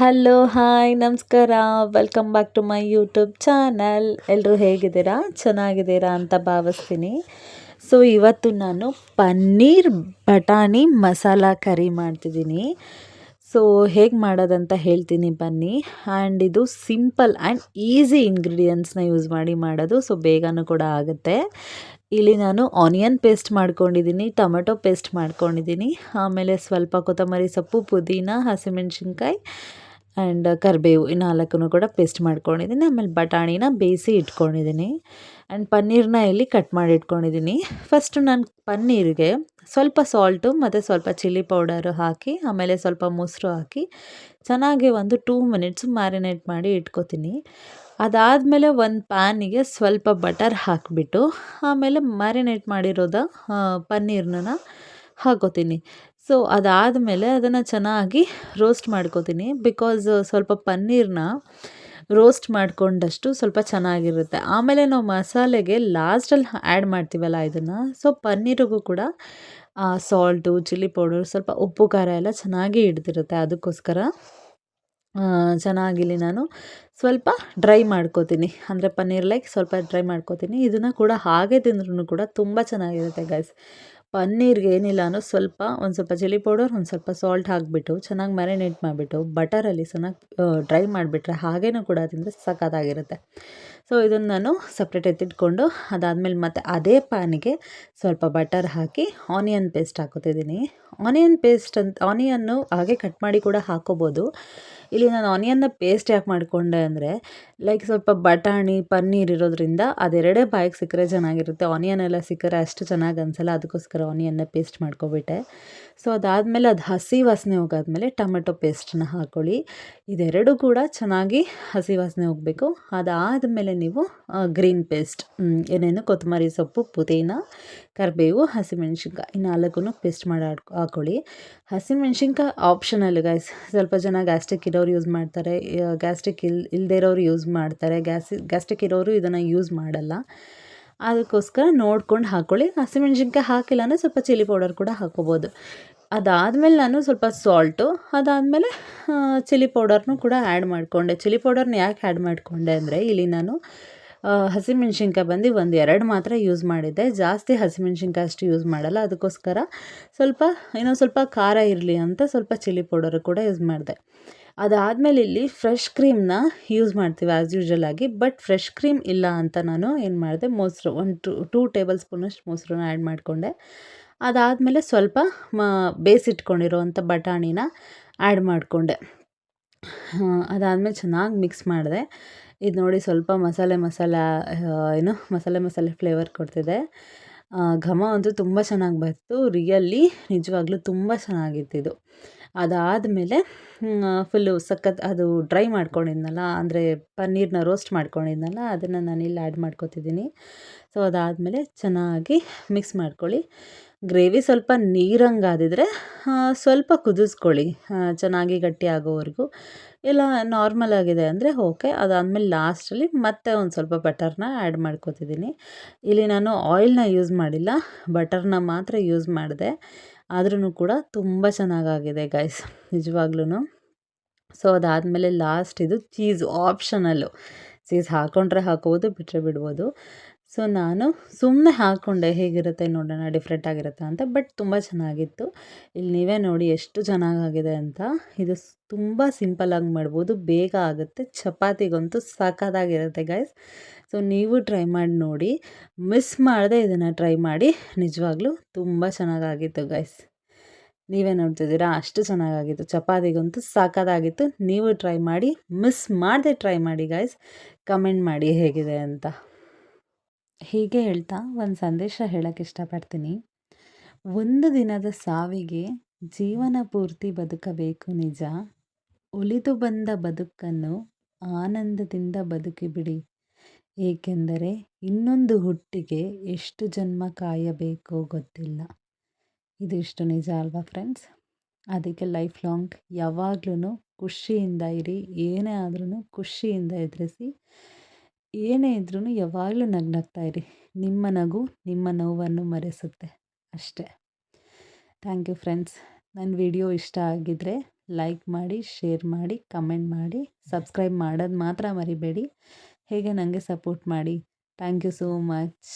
Hello hi ನಮಸ್ಕಾರ. Welcome back to my YouTube channel ಎಲ್ಲರೂ ಹೇಗಿದ್ದೀರಾ? ಚೆನ್ನಾಗಿದ್ದೀರಾ ಅಂತ ಭಾವಿಸ್ತೀನಿ. ಸೊ ಇವತ್ತು ನಾನು ಪನ್ನೀರ್ ಬಟಾಣಿ ಮಸಾಲ ಕರಿ ಮಾಡ್ತಿದ್ದೀನಿ. ಸೊ ಹೇಗೆ ಮಾಡೋದಂತ ಹೇಳ್ತೀನಿ ಬನ್ನಿ. ಆ್ಯಂಡ್ ಇದು ಸಿಂಪಲ್ ಆ್ಯಂಡ್ ಈಸಿ ಇಂಗ್ರೀಡಿಯೆಂಟ್ಸ್ನ ಯೂಸ್ ಮಾಡಿ ಮಾಡೋದು. ಸೊ ಬೇಗನೂ ಕೂಡ ಆಗುತ್ತೆ. ಇಲ್ಲಿ ನಾನು ಆನಿಯನ್ ಪೇಸ್ಟ್ ಮಾಡ್ಕೊಂಡಿದ್ದೀನಿ ಟೊಮೆಟೊ ಪೇಸ್ಟ್ ಮಾಡ್ಕೊಂಡಿದ್ದೀನಿ. ಆಮೇಲೆ ಸ್ವಲ್ಪ ಕೊತ್ತಂಬರಿ ಸೊಪ್ಪು, ಪುದೀನ, ಹಸಿಮೆಣ್ಸಿನ್ಕಾಯಿ ಆ್ಯಂಡ್ ಕರಿಬೇವು ಈ ನಾಲ್ಕನ್ನು ಕೂಡ ಪೇಸ್ಟ್ ಮಾಡ್ಕೊಂಡಿದ್ದೀನಿ. ಆಮೇಲೆ ಬಟಾಣಿನ ಬೇಯಿಸಿ ಇಟ್ಕೊಂಡಿದ್ದೀನಿ. ಆ್ಯಂಡ್ ಪನ್ನೀರನ್ನ ಇಲ್ಲಿ ಕಟ್ ಮಾಡಿ ಇಟ್ಕೊಂಡಿದ್ದೀನಿ. ಫಸ್ಟು ನಾನು ಪನ್ನೀರಿಗೆ ಸ್ವಲ್ಪ ಸಾಲ್ಟು ಮತ್ತು ಸ್ವಲ್ಪ ಚಿಲ್ಲಿ ಪೌಡರು ಹಾಕಿ, ಆಮೇಲೆ ಸ್ವಲ್ಪ ಮೊಸರು ಹಾಕಿ ಚೆನ್ನಾಗಿ ಒಂದು ಟೂ ಮಿನಿಟ್ಸು ಮ್ಯಾರಿನೇಟ್ ಮಾಡಿ ಇಟ್ಕೋತೀನಿ. ಅದಾದಮೇಲೆ ಒಂದು ಪ್ಯಾನಿಗೆ ಸ್ವಲ್ಪ ಬಟರ್ ಹಾಕಿಬಿಟ್ಟು, ಆಮೇಲೆ ಮ್ಯಾರಿನೇಟ್ ಮಾಡಿರೋದ ಪನ್ನೀರ್ನ ಹಾಕೋತೀನಿ ಸೊ ಅದಾದಮೇಲೆ ಅದನ್ನು ಚೆನ್ನಾಗಿ ರೋಸ್ಟ್ ಮಾಡ್ಕೋತೀನಿ. ಬಿಕಾಸ್ ಸ್ವಲ್ಪ ಪನ್ನೀರನ್ನ ರೋಸ್ಟ್ ಮಾಡಿಕೊಂಡಷ್ಟು ಸ್ವಲ್ಪ ಚೆನ್ನಾಗಿರುತ್ತೆ. ಆಮೇಲೆ ನಾವು ಮಸಾಲೆಗೆ ಲಾಸ್ಟಲ್ಲಿ ಆ್ಯಡ್ ಮಾಡ್ತೀವಲ್ಲ ಇದನ್ನು. ಸೊ ಪನ್ನೀರಿಗೂ ಕೂಡ ಸಾಲ್ಟು ಚಿಲ್ಲಿ ಪೌಡರ್ ಸ್ವಲ್ಪ ಉಪ್ಪು, ಖಾರ ಎಲ್ಲ ಚೆನ್ನಾಗಿ ಹಿಡ್ದಿರುತ್ತೆ. ಅದಕ್ಕೋಸ್ಕರ ಚೆನ್ನಾಗಿಲ್ಲಿ ನಾನು ಸ್ವಲ್ಪ ಡ್ರೈ ಮಾಡ್ಕೋತೀನಿ. ಅಂದರೆ ಪನ್ನೀರ್ ಲೈಕ್ ಸ್ವಲ್ಪ ಡ್ರೈ ಮಾಡ್ಕೋತೀನಿ. ಇದನ್ನು ಕೂಡ ಹಾಗೆ ತಿಂದ್ರೂ ಕೂಡ ತುಂಬ ಚೆನ್ನಾಗಿರುತ್ತೆ ಗೈಸ್ ಪನ್ನೀರ್ಗೆ ಏನಿಲ್ಲ ಅನ್ನೋ ಸ್ವಲ್ಪ ಒಂದು ಸ್ವಲ್ಪ ಚಿಲ್ಲಿ ಪೌಡರ್, ಒಂದು ಸ್ವಲ್ಪ ಸಾಲ್ಟ್ ಹಾಕಿಬಿಟ್ಟು ಚೆನ್ನಾಗಿ ಮ್ಯಾರಿನೇಟ್ ಮಾಡಿಬಿಟ್ಟು ಬಟರಲ್ಲಿ ಚೆನ್ನಾಗಿ ಡ್ರೈ ಮಾಡಿಬಿಟ್ರೆ ಹಾಗೇನೂ ಕೂಡ ತಿಂದರೆ ಸಖತ್ತಾಗಿರುತ್ತೆ. ಸೊ ಇದನ್ನು ನಾನು ಸಪ್ರೇಟ್ ಎತ್ತಿಟ್ಕೊಂಡು ಅದಾದಮೇಲೆ ಮತ್ತೆ ಅದೇ ಪ್ಯಾನಿಗೆ ಸ್ವಲ್ಪ ಬಟರ್ ಹಾಕಿ ಆನಿಯನ್ ಪೇಸ್ಟ್ ಹಾಕೋತಿದ್ದೀನಿ. ಆನಿಯನ್ ಪೇಸ್ಟ್ ಅಂತ ಆನಿಯನ್ನು ಹಾಗೆ ಕಟ್ ಮಾಡಿ ಕೂಡ ಹಾಕೋಬೋದು. ಇಲ್ಲಿ ನಾನು ಆನಿಯನ್ನ ಪೇಸ್ಟ್ ಯಾಕೆ ಮಾಡಿಕೊಂಡೆ ಅಂದರೆ ಲೈಕ್ ಸ್ವಲ್ಪ ಬಟಾಣಿ, ಪನ್ನೀರ್ ಇರೋದ್ರಿಂದ ಅದೆರಡೇ ಬಾಯಿಗೆ ಸಿಕ್ಕರೆ ಚೆನ್ನಾಗಿರುತ್ತೆ. ಆನಿಯನ್ ಎಲ್ಲ ಸಿಕ್ಕರೆ ಅಷ್ಟು ಚೆನ್ನಾಗಿ ಅನಿಸಲ್ಲ, ಅದಕ್ಕೋಸ್ಕರ ಆನಿಯನ್ನ ಪೇಸ್ಟ್ ಮಾಡ್ಕೊಬಿಟ್ಟೆ. ಸೊ ಅದಾದಮೇಲೆ ಅದು ಹಸಿ ವಾಸನೆ ಹೋಗಾದ್ಮೇಲೆ ಟೊಮೆಟೊ ಪೇಸ್ಟನ್ನ ಹಾಕ್ಕೊಳ್ಳಿ ಇದೆರಡು ಕೂಡ ಚೆನ್ನಾಗಿ ಹಸಿ ವಾಸನೆ ಹೋಗಬೇಕು. ಅದಾದಮೇಲೆ ನೀವು ಗ್ರೀನ್ ಪೇಸ್ಟ್ ಏನೇನು ಕೊತ್ತಂಬರಿ ಸೊಪ್ಪು, ಪುದೀನ, ಕರಿಬೇವು, ಹಸಿಮೆಣ್ಸಿನ್ಕಾಯಿ ಈ ನಾಲ್ಕು ಪೇಸ್ಟ್ ಮಾಡಿ ಹಾಕ್ಕೊಳ್ಳಿ ಹಸಿಮೆಣ್ಸಿನ್ಕಾಯಿ ಆಪ್ಷನಲ್ ಗೈಸ್ ಸ್ವಲ್ಪ ಜನ ಗ್ಯಾಸ್ಟ್ರಿಕ್ ಇರೋರು ಯೂಸ್ ಮಾಡ್ತಾರೆ. ಗ್ಯಾಸ್ಟ್ರಿಕ್ ಇಲ್ ಇಲ್ಲದೇ ಇರೋರು ಯೂಸ್ ಮಾಡ್ತಾರೆ. ಗ್ಯಾಸ್ ಗ್ಯಾಸ್ಟ್ರಿಕ್ ಇರೋರು ಇದನ್ನು ಯೂಸ್ ಮಾಡಲ್ಲ. ಅದಕ್ಕೋಸ್ಕರ ನೋಡ್ಕೊಂಡು ಹಾಕ್ಕೊಳ್ಳಿ ಹಸಿಮೆಣಸಿನ್ಕಾಯಿ ಹಾಕಿಲ್ಲ ಅಂದರೆ ಸ್ವಲ್ಪ ಚಿಲ್ಲಿ ಪೌಡರ್ ಕೂಡ ಹಾಕ್ಕೋಬೋದು. ಅದಾದಮೇಲೆ ನಾನು ಸ್ವಲ್ಪ ಸಾಲ್ಟು ಅದಾದಮೇಲೆ ಚಿಲ್ಲಿ ಪೌಡರ್ನು ಕೂಡ ಆ್ಯಡ್ ಮಾಡಿಕೊಂಡೆ. ಚಿಲ್ಲಿ ಪೌಡರ್ನ ಯಾಕೆ ಆ್ಯಡ್ ಮಾಡಿಕೊಂಡೆ ಅಂದರೆ ಇಲ್ಲಿ ನಾನು ಹಸಿಮೆಣ್ಸಿನ್ಕಾಯಿ ಬಂದು ಒಂದು ಎರಡು ಮಾತ್ರ ಯೂಸ್ ಮಾಡಿದ್ದೆ. ಜಾಸ್ತಿ ಹಸಿಮೆಣ್ಸಿನ್ಕಾಯಿ ಅಷ್ಟು ಯೂಸ್ ಮಾಡಲ್ಲ. ಅದಕ್ಕೋಸ್ಕರ ಸ್ವಲ್ಪ, ಇನ್ನೊಂದು ಸ್ವಲ್ಪ ಖಾರ ಇರಲಿ ಅಂತ ಸ್ವಲ್ಪ ಚಿಲ್ಲಿ ಪೌಡರು ಕೂಡ ಯೂಸ್ ಮಾಡಿದೆ. ಅದಾದಮೇಲೆ ಇಲ್ಲಿ ಫ್ರೆಶ್ ಕ್ರೀಮ್ನ ಯೂಸ್ ಮಾಡ್ತೀವಿ ಆ್ಯಸ್ ಯೂಶ್ವಲ್ ಆಗಿ. ಬಟ್ ಫ್ರೆಶ್ ಕ್ರೀಮ್ ಇಲ್ಲ ಅಂತ ನಾನು ಏನು ಮಾಡಿದೆ, ಮೊಸರು ಒಂದು ಟು ಟೂ ಟೇಬಲ್ ಸ್ಪೂನಷ್ಟು ಮೊಸರನ್ನ ಆ್ಯಡ್ ಮಾಡಿಕೊಂಡೆ. ಅದಾದಮೇಲೆ ಸ್ವಲ್ಪ ಮ ಬೇಯಿಸಿಟ್ಕೊಂಡಿರೋವಂಥ ಬಟಾಣಿನ ಆ್ಯಡ್ ಮಾಡಿಕೊಂಡೆ. ಅದಾದಮೇಲೆ ಚೆನ್ನಾಗಿ ಮಿಕ್ಸ್ ಮಾಡಿದೆ. ಇದು ನೋಡಿ ಸ್ವಲ್ಪ ಮಸಾಲೆ ಮಸಾಲ ಏನು ಮಸಾಲೆ ಮಸಾಲೆ ಫ್ಲೇವರ್ ಕೊಡ್ತಿದೆ. ಘಮ ಅಂತೂ ತುಂಬ ಚೆನ್ನಾಗಿ ಬಂತು ರಿಯಲ್ಲಿ ನಿಜವಾಗ್ಲೂ ತುಂಬ ಚೆನ್ನಾಗಿತ್ತಿದು ಅದಾದಮೇಲೆ ಫುಲ್ಲು ಸಖತ್ ಅದು ಡ್ರೈ ಮಾಡ್ಕೊಂಡಿದ್ನಲ್ಲ, ಅಂದರೆ ಪನ್ನೀರ್ನ ರೋಸ್ಟ್ ಮಾಡ್ಕೊಂಡಿದ್ನಲ್ಲ, ಅದನ್ನು ನಾನಿಲ್ಲಿ ಆ್ಯಡ್ ಮಾಡ್ಕೊತಿದ್ದೀನಿ. ಸೊ, ಅದಾದಮೇಲೆ ಚೆನ್ನಾಗಿ ಮಿಕ್ಸ್ ಮಾಡ್ಕೊಳ್ಳಿ. ಗ್ರೇವಿ ಸ್ವಲ್ಪ ನೀರಂಗಾದಿದ್ರೆ ಸ್ವಲ್ಪ ಕುದಿಸ್ಕೊಳ್ಳಿ ಚೆನ್ನಾಗಿ ಗಟ್ಟಿ ಆಗೋವರೆಗೂ. ಇಲ್ಲ ನಾರ್ಮಲ್ ಆಗಿದೆ ಅಂದರೆ ಓಕೆ ಅದಾದಮೇಲೆ ಲಾಸ್ಟಲ್ಲಿ ಮತ್ತೆ ಒಂದು ಸ್ವಲ್ಪ ಬಟರ್ನ ಆ್ಯಡ್ ಮಾಡ್ಕೋತಿದ್ದೀನಿ. ಇಲ್ಲಿ ನಾನು ಆಯಿಲ್ನ ಯೂಸ್ ಮಾಡಿಲ್ಲ ಬಟರ್ನ ಮಾತ್ರ ಯೂಸ್ ಮಾಡಿದೆ. ಆದ್ರೂ ಕೂಡ ತುಂಬ ಚೆನ್ನಾಗಾಗಿದೆ ಗೈಸ್ ನಿಜವಾಗ್ಲೂ ಸೊ ಅದಾದಮೇಲೆ ಲಾಸ್ಟ್ ಇದು ಚೀಸ್ ಆಪ್ಷನಲ್ಲು ಚೀಸ್ ಹಾಕೊಂಡ್ರೆ ಹಾಕೋಬೋದು ಬಿಟ್ಟರೆ ಬಿಡ್ಬೋದು. ಸೊ ನಾನು ಸುಮ್ಮನೆ ಹಾಕ್ಕೊಂಡೆ ಹೇಗಿರುತ್ತೆ ನೋಡೋಣ ಡಿಫ್ರೆಂಟ್ ಆಗಿರುತ್ತೆ ಅಂತ ಬಟ್ ತುಂಬ ಚೆನ್ನಾಗಿತ್ತು. ಇಲ್ಲಿ ನೀವೇ ನೋಡಿ ಎಷ್ಟು ಚೆನ್ನಾಗಾಗಿದೆ ಅಂತ. ಇದು ತುಂಬ ಸಿಂಪಲ್ಲಾಗಿ ಮಾಡ್ಬೋದು, ಬೇಗ ಆಗುತ್ತೆ, ಚಪಾತಿಗಂತೂ ಸಾಕಾದಾಗಿರುತ್ತೆ ಗೈಸ್ ಸೊ ನೀವು ಟ್ರೈ ಮಾಡಿ ನೋಡಿ ಮಿಸ್ ಮಾಡದೆ ಇದನ್ನು ಟ್ರೈ ಮಾಡಿ, ನಿಜವಾಗ್ಲೂ ತುಂಬ ಚೆನ್ನಾಗಾಗಿತ್ತು ಗೈಸ್ ನೀವೇ ನೋಡ್ತಿದ್ದೀರಾ? ಅಷ್ಟು ಚೆನ್ನಾಗಾಗಿತ್ತು. ಚಪಾತಿಗಂತೂ ಸಾಕಾಗಿತ್ತು ನೀವು ಟ್ರೈ ಮಾಡಿ ಮಿಸ್ ಮಾಡದೆ ಟ್ರೈ ಮಾಡಿ ಗಾಯ್ಸ್ ಕಮೆಂಟ್ ಮಾಡಿ ಹೇಗಿದೆ ಅಂತ. ಹೀಗೆ ಹೇಳ್ತಾ ಒಂದು ಸಂದೇಶ ಹೇಳೋಕ್ಕೆ ಇಷ್ಟಪಡ್ತೀನಿ. ಒಂದು ದಿನದ ಸಾವಿಗೆ ಜೀವನ ಪೂರ್ತಿ ಬದುಕಬೇಕು ನಿಜ. ಉಳಿದು ಬಂದ ಬದುಕನ್ನು ಆನಂದದಿಂದ ಬದುಕಿಬಿಡಿ ಏಕೆಂದರೆ ಇನ್ನೊಂದು ಹುಟ್ಟಿಗೆ ಎಷ್ಟು ಜನ್ಮ ಕಾಯಬೇಕೋ ಗೊತ್ತಿಲ್ಲ. ಇದು ಇಷ್ಟು ನಿಜ ಅಲ್ವಾ ಫ್ರೆಂಡ್ಸ್ ಅದಕ್ಕೆ ಲೈಫ್ ಲಾಂಗ್ ಯಾವಾಗ್ಲೂ ಖುಷಿಯಿಂದ ಇರಿ, ಏನೇ ಆದ್ರೂ ಖುಷಿಯಿಂದ ಎದುರಿಸಿ, ಏನೇ ಇದ್ರೂ ಯಾವಾಗಲೂ ನಗ್ನಗ್ತಾ ಇರಿ. ನಿಮ್ಮ ನಗು ನಿಮ್ಮ ನೋವನ್ನು ಮರೆಸುತ್ತೆ ಅಷ್ಟೇ. ಥ್ಯಾಂಕ್ ಯು ಫ್ರೆಂಡ್ಸ್ ನನ್ನ ವಿಡಿಯೋ ಇಷ್ಟ ಆಗಿದ್ದರೆ ಲೈಕ್ ಮಾಡಿ ಶೇರ್ ಮಾಡಿ ಕಮೆಂಟ್ ಮಾಡಿ ಸಬ್ಸ್ಕ್ರೈಬ್ ಮಾಡೋದು ಮಾತ್ರ ಮರಿಬೇಡಿ. ಹೇಗೆ ನನಗೆ ಸಪೋರ್ಟ್ ಮಾಡಿ? Thank you so much